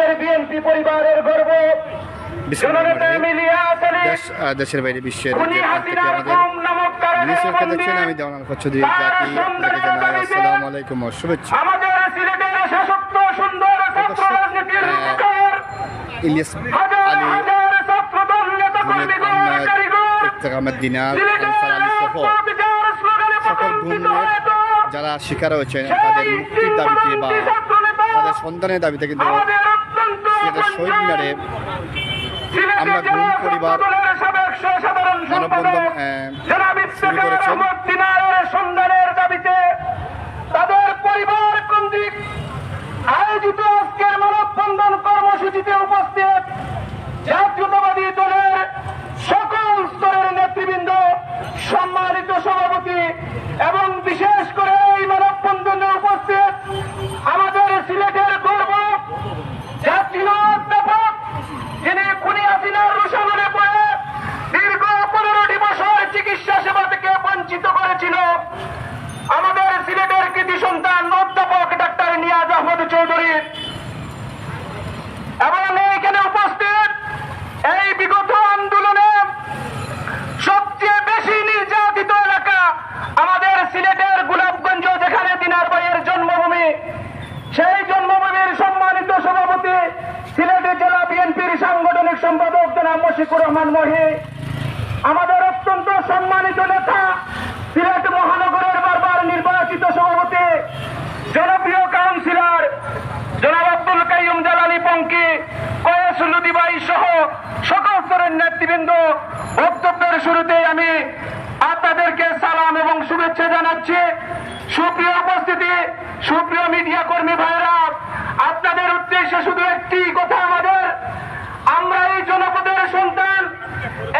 আমাদের বিএনপি পরিবারের গর্ব। দেশের বাইরে বিশ্বের আমাদের দেখছেন আমি দেওয়ান কচ্ছদি জাতি জানাই আসসালামু আলাইকুম শুভেচ্ছা। ইলিয়াস আলী আহমেদ দিনার আনসার আলী সহ সকল যারা শিকার হয়েছেন তাদের মুক্তির দাবিতে বা তাদের সন্তানের দাবিতে কিন্তু সিলেটের শহীদ মিনারে আমরা গুণ পরিবার আয়োজিত আজকের মানববন্ধন কর্মসূচিতে উপস্থিত জাতীয়তাবাদী দলের সকল স্তরের নেতৃবৃন্দ সম্মানিত সভাপতি এবং বিশেষ করে এই মানববন্ধনে উপস্থিত আমাদের সিলেটের গর্ব জাতীয় অধ্যাপক যিনি খুনি হাসিনার রুশালনে পড়ে দীর্ঘ পনেরোটি বছর চিকিৎসা সেবা থেকে বঞ্চিত করেছিল আমাদের সিলেটের কৃতি সন্তান অধ্যাপক ডাক্তার নিয়াজ আহমদ চৌধুরী এবং এইখানে উপস্থিত এই বিগত আন্দোলনে সবচেয়ে বেশি নির্যাতিত এলাকা আমাদের সিলেটের গোলাপগঞ্জ যেখানে দিনার ভাইয়ের জন্মভূমি সেই জন্মভূমির সম্মানিত সভাপতি সিলেটের জেলা বিএনপির সাংগঠনিক সম্পাদক জনাব মশিকুর রহমান মহি আমাদের অত্যন্ত সম্মানিত নেতা সিলেট মহানগরের বারবার নির্বাচিত সভাপতি জনপ্রিয় কাউন্সিলর জনাব আব্দুল কাইম জালালি পঙ্কি কয়েস লুদিবাই সহ সকল স্তরের নেতৃবৃন্দ বক্তব্যের শুরুতে আমি আপনাদেরকে সালাম এবং শুভেচ্ছা জানাচ্ছি। সুপ্রিয় উপস্থিতি, সুপ্রিয় মিডিয়া কর্মী ভাইরা আপনাদের উদ্দেশ্যে শুধু একটি কথা আমাদের। আমরা এই জনপদের সন্তান,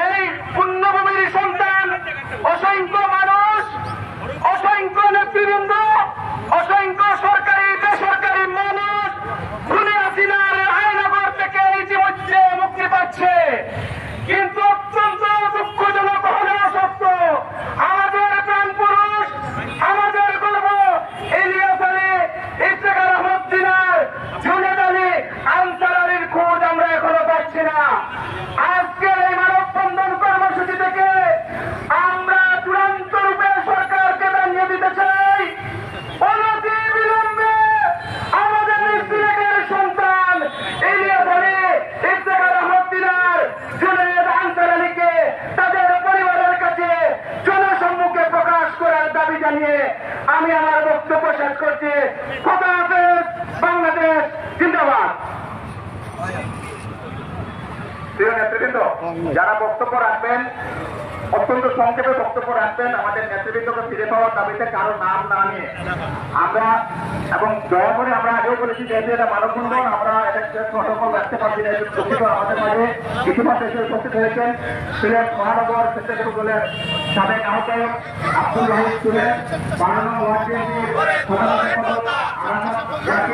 এই পুণ্যভূমির সন্তান, অসংখ্য মানুষ, অসংখ্য নেতৃবৃন্দ অসংখ্য সরকারি বেসরকারি মানুষ খুনে হাসিনার আইনগর থেকে ইতিমধ্যে মুক্তি পাচ্ছে কিন্তু অত্যন্ত দুঃখজনক হলেও সত্য আমাদের প্রাণ পুরুষ আমাদের গর্ব ইলিয়াস আলী ইফতেখার আহমদ দিনার জুনেদ আলী আনসার আলীর খোঁজ আমরা এখনও পাচ্ছি না আজকের এই মানববন্ধন কর্মসূচি থেকে আমরা চূড়ান্ত রূপে সরকারকে জানিয়ে দিতে চাই অনতি বিলম্বে আমাদের সিলেটের সন্তান ইলিয়াস আলী ইফতেখার আহমদ দিনার জুনেদ আনসার আলীকে তাদের পরিবারের কাছে জনসম্মুখে প্রকাশ করার দাবি জানিয়ে আমি আমার বক্তব্য শেষ করছি কথা হাফেজ বাংলাদেশ জিন্দাবাদ প্রিয় নেতৃবৃন্দ, যারা বক্তব্য রাখবেন, অত্যন্ত সংক্ষেপে বক্তব্য রাখবেন, আমাদের নেতৃবৃন্দকে ফিরে পাওয়ার দাবিতে কারও নাম না নিয়ে। আমরা, এবং দয়া করে আমরা আগেও বলেছি যেহেতু এটা মানববন্ধন, আমরা এটা প্রটোকল রাখতে পারছি না দুঃখিত আমাদের মাঝে। এসে উপস্থিত হয়েছেন সিলেট মহানগর সাবেক আহ্বায়ক আব্দুল রহিম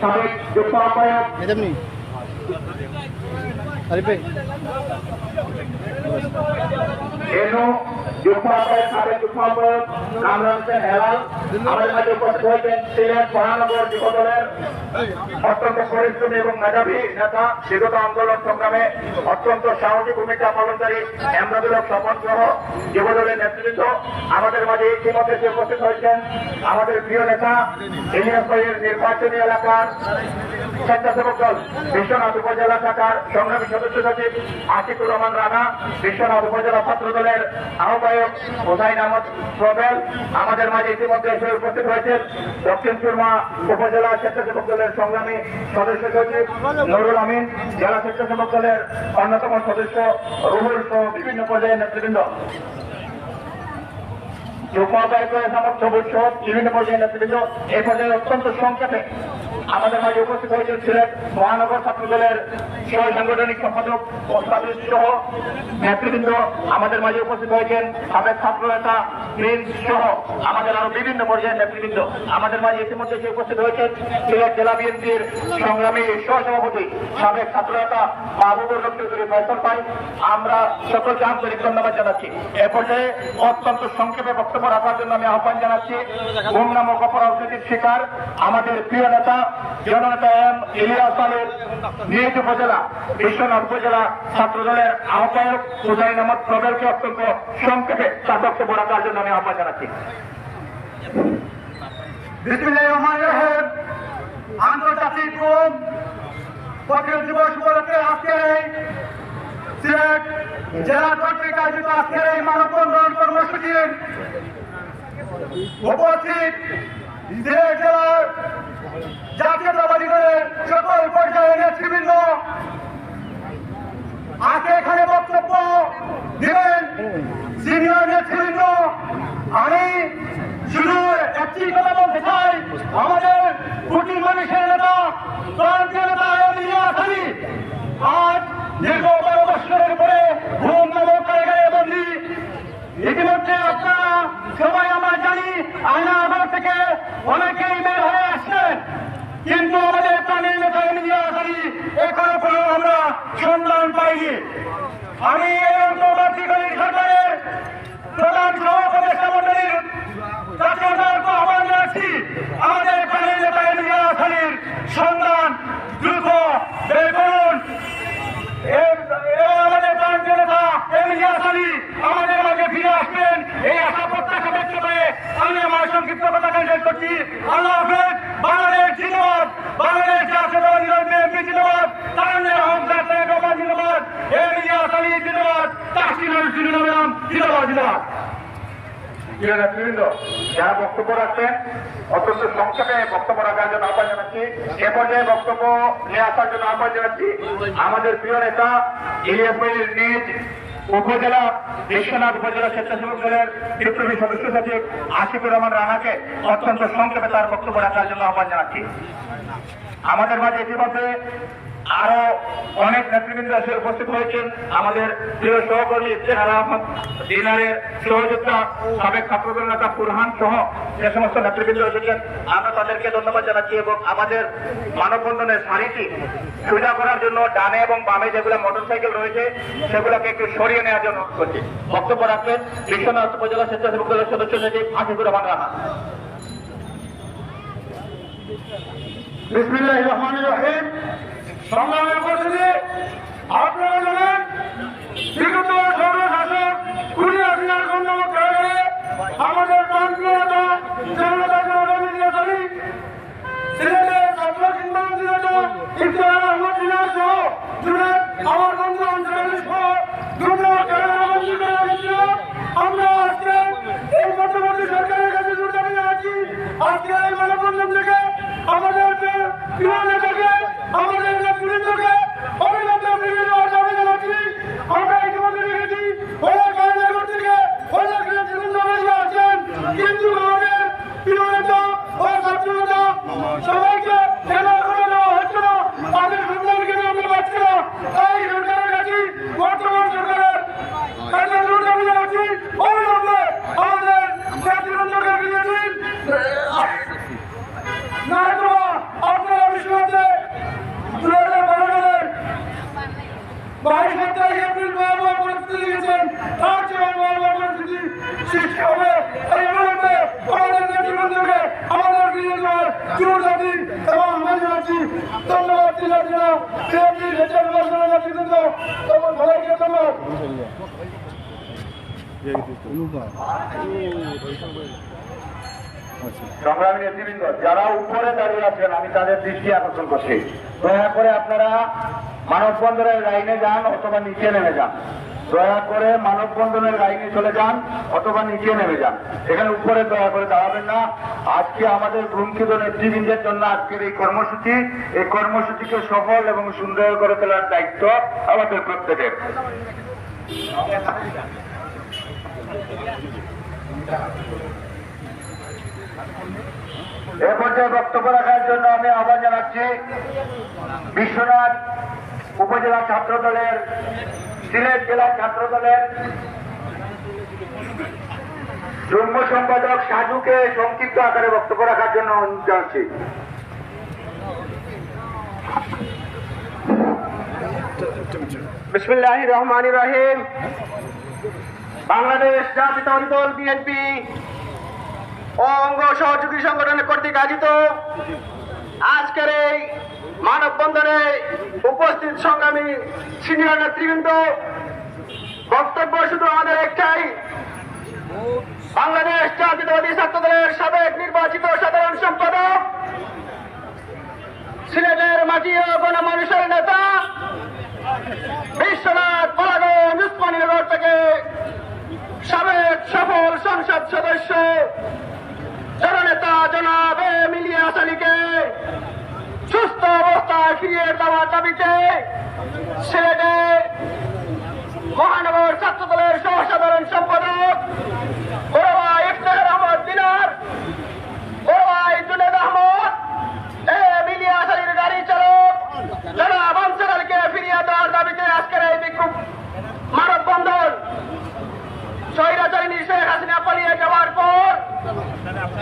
স্বেচ্ছাসেবক দল সিলেট মহানগর শাখা সাবেক যুগ্ম আহ্বায়ক ম্যাডাম নি আরিফ ভাই এনো যুগ্ম আমাদের মাঝে অত্যন্ত আন্দোলন সংগ্রামে অত্যন্ত সাহসী ভূমিকা পালনকারী আমাদের মাঝে ইতিমধ্যে আমাদের প্রিয় নেতা, ইলিয়াস ভাইয়ের নির্বাচনী এলাকার স্বেচ্ছাসেবক দল, বিশ্বনাথ উপজেলা শাখার সংগ্রামী সদস্য সচিব আশিকুর রহমান রানা, বিশ্বনাথ উপজেলা ছাত্র দলের আহ্বায়ক হোসাইন আহমদ প্রবেল। আমাদের মাঝে ইতিমধ্যে এসে উপস্থিত হয়েছেন দক্ষিণ সুরমা উপজেলা স্বেচ্ছাসেবক দলের সংগ্রামী সদস্য সচিব নুরুল আমিন, জেলা স্বেচ্ছাসেবক দলের অন্যতম সদস্য রুহুল সহ বিভিন্ন পর্যায়ের নেতৃবৃন্দ। যুগ্ম আহ্বায়ক সামর্থ্য বিভিন্ন পর্যায়ে নেতৃবৃন্দ এই পর্যায়ে অত্যন্ত সংক্ষেপে আমাদের মাঝে উপস্থিত হয়েছেন ছিলেন মহানগর ছাত্র দলের সহ সাংগঠনিক সম্পাদক সহ নেতৃবৃন্দ। আমাদের মাঝে উপস্থিত হয়েছেন সাবেক ছাত্র নেতা প্রিন্স সহ আমাদের আরও বিভিন্ন পর্যায়ের নেতৃবৃন্দ। আমাদের মাঝে ইতিমধ্যে যে উপস্থিত হয়েছেন সিলেট জেলা বিএনপির সংগ্রামী সহসভাপতি সাবেক ছাত্র নেতা মাহবুবুর ফয়সল আমরা সকলকে আন্তরিক ধন্যবাদ জানাচ্ছি। এ পর্যায়ে অত্যন্ত সংক্ষেপে বক্তব্য রাখার জন্য আমি আহ্বান জানাচ্ছি। গুম নামক অপরাজনীতির শিকার আমাদের প্রিয় নেতা, জননেতা এম ইলিয়াস আলীর নিজ উপজেলা, বিশ্বনাথ উপজেলা ছাত্র দলের আহ্বায়ক হুসাইন আহমদ প্রবেলকে অত্যন্ত সংক্ষেপে তার বক্তব্য রাখার জন্য আমি আহ্বান জানাচ্ছি। আন্তর্জাতিক পঁচিশ দিবস উপলক্ষে আজকের এই সিলেট জেলা কর্তৃক আয়োজিত আজকের এই মানববন্ধন কর্মসূচির উপস্থিত জেলার জাতীয়তাবাদী দলের সকল পর্যায়ের নেতৃবৃন্দ আজকে এখানে বক্তব্য দিবেন সিনিয়র নেতৃবৃন্দ। আমি শুধু একটি কথা বলতে চাই, আমাদের কোটি মানুষের নেতা আজ দীর্ঘ বারো বছরের পরে ঘুম নামক কারাগারে বন্দী ইতিমধ্যে আপনারা সবাই আমরা জানি আয়নাগর থেকে অনেকেই বের হয়ে আসছেন। কিন্তু আমাদের প্রাণের নেতা ইলিয়াস আলী এখনও কোনো আমরা সন্ধান পাইনি। আমি এই অন্তর্বর্তীকালীন সরকারের প্রধান সভাপতি মন্ডলীর কাছে আহ্বান জানাচ্ছি, আমাদের প্রাণের নেতা ইলিয়াস আলীর সন্ধান দ্রুত বের করুন এ- এ আমাদের প্রান্তীয় নেতা ইলিয়াস আলী আমাদের মাঝে ফিরে আসবেন। এই আশা প্রত্যাশা ব্যক্ত করে আমি আমার সংক্ষিপ্ত কথা শেষ করছি। আল্লাহ হাফেজ, বাংলাদেশ জিন্দাবাদ। বাংলাদেশ দল বিএনপি জিন্দাবাদ। তারুণ্যের অহংকার তারেক রহমান জিন্দাবাদ। ইলিয়াস আলী জিন্দাবাদ তাহসিনুল জিন্দাবাদ জিন্দাবাদ। জিন্দাবাদ বক্তব্য রাখছেন, অত্যন্ত সংক্ষেপে বক্তব্য রাখার জন্য আহ্বান জানাচ্ছি। এ পর্যায়ে বক্তব্য নিয়ে আসার জন্য আহ্বান জানাচ্ছি। আমাদের প্রিয় নেতা, ইলিয়াস উপজেলা, বিশ্বনাথ উপজেলা স্বেচ্ছাসেবক দলের বিপ্লবী সদস্য সচিব আশিফুর রহমান রানাকে অত্যন্ত সংক্ষেপে তার বক্তব্য রাখার জন্য আহ্বান জানাচ্ছি। আমাদের মাঝে ইতিমধ্যে আরও অনেক নেতৃবৃন্দ এসে উপস্থিত হয়েছেন। আমাদের প্রিয় সহকর্মী ইফতেহার আহমদ দিনারের সহযোদ্ধা, সাবেক ছাত্রদল নেতা ফুরহান সহ যে সমস্ত নেতৃবৃন্দ এসেছেন, আমরা তাদেরকে ধন্যবাদ জানাচ্ছি এবং আমাদের মানববন্ধনের সারিটি সুবিধা করার জন্য ডানে এবং বামে যেগুলো মোটরসাইকেল রয়েছে, সেগুলোকে একটু সরিয়ে নেওয়ার জন্য করছি। বক্তব্য রাখবেন, বিশ্বনাথ উপজেলা স্বেচ্ছাসেবক দলের সদস্য সচিব আশিকুর রহমান রানা। বিসমিল্লাহ রহমান রহিম। সংগ্রামী উপস্থিতি আপনারা আমাদের জুড়ে আমার বন্ধু আমরা এই সরকারের মানববন্ধন থেকে আমাদেরকে প্রিয় নেতাকে আমাদের নেতৃবৃন্দকে অভিনন্দন ফিরিয়ে দেওয়ার দাবি জানাচ্ছি আমরা ইতিমধ্যে দেখেছি ওরা কারাগার থেকে অনেক নেতৃবৃন্দ বেরিয়ে আসছেন কিন্তু আমাদের প্রিয় নেতা ও ছাত্র নেতা সবাইকে কেন করে দেওয়া হচ্ছে না তাদের সন্তানকে নিয়ে আমরা পাচ্ছি না এই সরকারের কাছে বর্তমান সরকারের কাছে জোর দাবি জানাচ্ছি অবিলম্বে আমাদের নেতৃবৃন্দকে ফিরিয়ে দিন নয়তো আপনারা বিশ্বনাথে দু হাজার বারো সালের বাইশ সপ্তাহে এপ্রিল ভয়াবহ পরিস্থিতি লিখেছেন তার চেয়ে ভয়াবহ পরিস্থিতি সৃষ্টি হবে এই মুহূর্তে সংগ্রামী নেতৃবৃন্দ, যারা উপরে দাঁড়িয়ে আছেন, আমি তাদের দৃষ্টি আকর্ষণ করছি। দয়া করে আপনারা মানববন্ধনের লাইনে যান অথবা নিচে নেমে যান। দয়া করে মানববন্ধনের লাইনে চলে যান অথবা নিচে নেমে যান। এখানে উপরে দয়া করে দাঁড়াবেন না। আজকে আমাদের ভ্রমকৃত নেতৃবৃন্দের জন্য আজকের এই কর্মসূচি, এই কর্মসূচিকে সফল এবং সুন্দর করে তোলার দায়িত্ব আমাদের প্রত্যেকের। এ পর্যায়ে বক্তব্য রাখার জন্য আমি আহ্বান জানাচ্ছি বিশ্বনাথ উপজেলা ছাত্র দলের সিলেট জেলা ছাত্র দলের যুগ্ম সম্পাদক সাজুকে সংক্ষিপ্ত আকারে বক্তব্য রাখার জন্য অনুরোধ জানাচ্ছি। বিসমিল্লাহ রহমান রহিম। বাংলাদেশ জাতীয়তাবাদী দল বিএনপি অঙ্গ সহযোগী সংগঠনের কর্তৃক আয়োজিত আজকের এই মানববন্ধনে উপস্থিত সংগ্রামী সিনিয়র নেতৃবৃন্দ, বক্তব্য শুধু আমাদের একটাই। বাংলাদেশ জাতীয়তাবাদী ছাত্র দলের সাবেক নির্বাচিত সাধারণ সম্পাদক, সিলেটের মাটি ও গণমানুষের নেতা, বিশ্বনাথ পলাগঞ্জ উসমানীনগর থেকে সাবেক সফল সংসদ সদস্য, জননেতা জনাব এম ইলিয়াস আলীকে সুস্থ অবস্থায় ফিরিয়ে দেওয়ার দাবিতে সিলেটে মহানগর ছাত্র দলের সহসাধারণ সম্পাদক আহমদ আলীর গাড়ি চালক দেওয়ার শেখ হাসিনা পালিয়ে যাওয়ার পর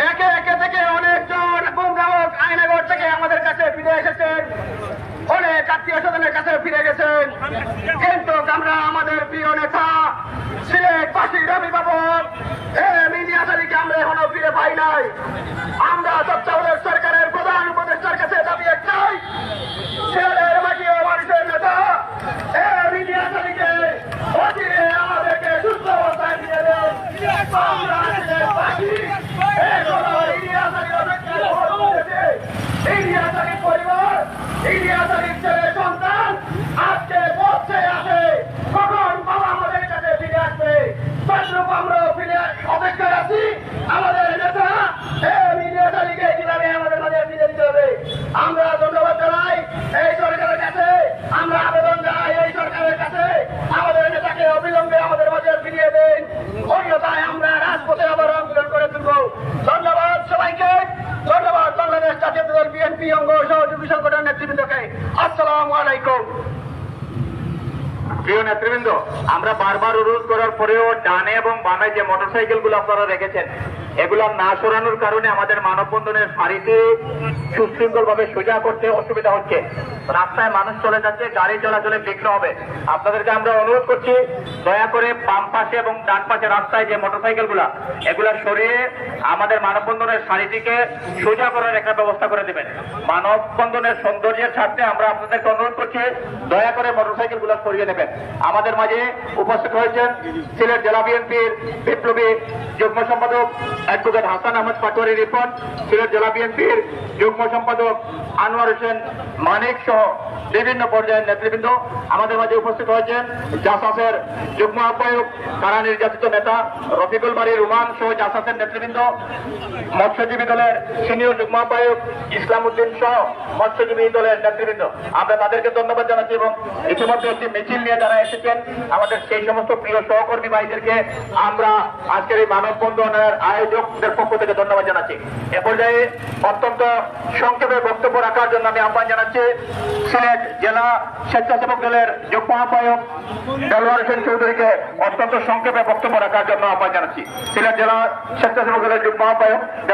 একে একে থেকে অনেকজন গুমরাহক আইনাগর থেকে আমাদের কাছে ফিরে এসেছেন। অনেক আত্মীয় স্বজনের কাছে ফিরে গেছেন। কিন্তু আমরা, আমাদের প্রিয় নেতা সিলেট পাশি রবি বাবু এম ইলিয়াস আমরা এখনও ফিরে পাই নাই। আমরা সবচেয়ে সরকারের প্রধান উপদেষ্টার কাছে দাবি একটাই সিলেটের মাটি ও মানুষের নেতা এম ইলিয়াস আলীকে অচিরে আমাদেরকে সুস্থ অবস্থায় ফিরে দেন আমরা সিলেটবাসী এখনও ইলিয়াস আলীর অপেক্ষায় বসে রয়েছে। ইলিয়াস আলীর পরিবার ইলিয়াস আলীর ছেলে সন্তান আজকে বসে আছে কখন বাবা আমাদের কাছে ফিরে আসবে তদ্রুপ আমরাও ফিরে অপেক্ষায় আছি আমাদের নেতা এম ইলিয়াস আলীকে কীভাবে আমাদের মাঝে ফিরে দিতে হবে আমরা ধন্যবাদ জানাই এই সরকারের কাছে, আমরা আবেদন জানাই এই সরকারের কাছে। আমাদের নেতাকে অবিলম্বে আমাদের ফিরিয়ে দিন। আমরা রাজপথে আবার আন্দোলন করে তুলব। ধন্যবাদ সবাইকে। ধন্যবাদ বাংলাদেশ জাতীয় দল বিএনপি অঙ্গ সহযোগী সংগঠন নেতৃবৃন্দকে। আসসালামু আলাইকুম। প্রিয় নেতৃবৃন্দ আমরা বারবার অনুরোধ করার পরেও ডানে এবং বামে যে মোটরসাইকেলগুলো আপনারা রেখেছেন, এগুলো না সরানোর কারণে আমাদের মানববন্ধনের সারিতে সুশৃঙ্খল ভাবে সোজা করতে অসুবিধা হচ্ছে। রাস্তায় মানুষ চলে যাচ্ছে, গাড়ি চলাচলে বিঘ্ন হবে। আপনাদেরকে আমরা অনুরোধ করছি, দয়া করে বাম পাশে এবং ডান পাশে রাস্তায় যে মোটরসাইকেলগুলা এগুলা সরিয়ে আমাদের মানববন্ধনের সারিটিকে সোজা করার একটা ব্যবস্থা করে দেবেন। মানববন্ধনের সৌন্দর্যের স্বার্থে আমরা আপনাদেরকে অনুরোধ করছি, দয়া করে মোটরসাইকেলগুলো সরিয়ে নেবেন। আমাদের মাঝে উপস্থিত হয়েছেন সিলেট জেলা বিএনপির বিপ্লবী যুগ্ম সম্পাদক অ্যাডভোকেট হাসান আহমদ পাটোয়ারি রিপন, সিলেট জেলা বিএনপির যুগ্ম সম্পাদক আনোয়ার হোসেন মানিক সহ বিভিন্ন পর্যায়ের নেতৃবৃন্দ আমাদের মাঝে উপস্থিত হয়েছেন। জাসাসের যুগ্ম আহ্বায়ক কারা নির্যাতিত নেতা রফিকুল বাড়ি রুমান সহ জাসাসের নেতৃবৃন্দ, মৎস্যজীবী দলের সিনিয়র যুগ্ম আহ্বায়ক ইসলাম উদ্দিন সহ মৎস্যজীবী দলের নেতৃবৃন্দ। আমরা তাদেরকে ধন্যবাদ জানাচ্ছি এবং ইতিমধ্যে একটি মিছিল নিয়ে যারা এসেছেন আমাদের সেই সমস্ত প্রিয় সহকর্মী ভাইদেরকে আমরা আজকের এই মানববন্ধনের আয়োজকদের পক্ষ থেকে ধন্যবাদ জানাচ্ছি। এ পর্যায়ে অত্যন্ত সংক্ষেপে বক্তব্য রাখার জন্য আমি আহ্বান জানাচ্ছি সিলেট জেলা স্বেচ্ছাসেবক দলের যুগ্ম আহ্বায়ক দেলোয়ার হোসেন চৌধুরীকে অত্যন্ত সংক্ষেপে বক্তব্য রাখার জন্য আহ্বান জানাচ্ছি। সিলেট জেলা স্বেচ্ছাসেবক দলের আহ্বায়ক দেলোয়ার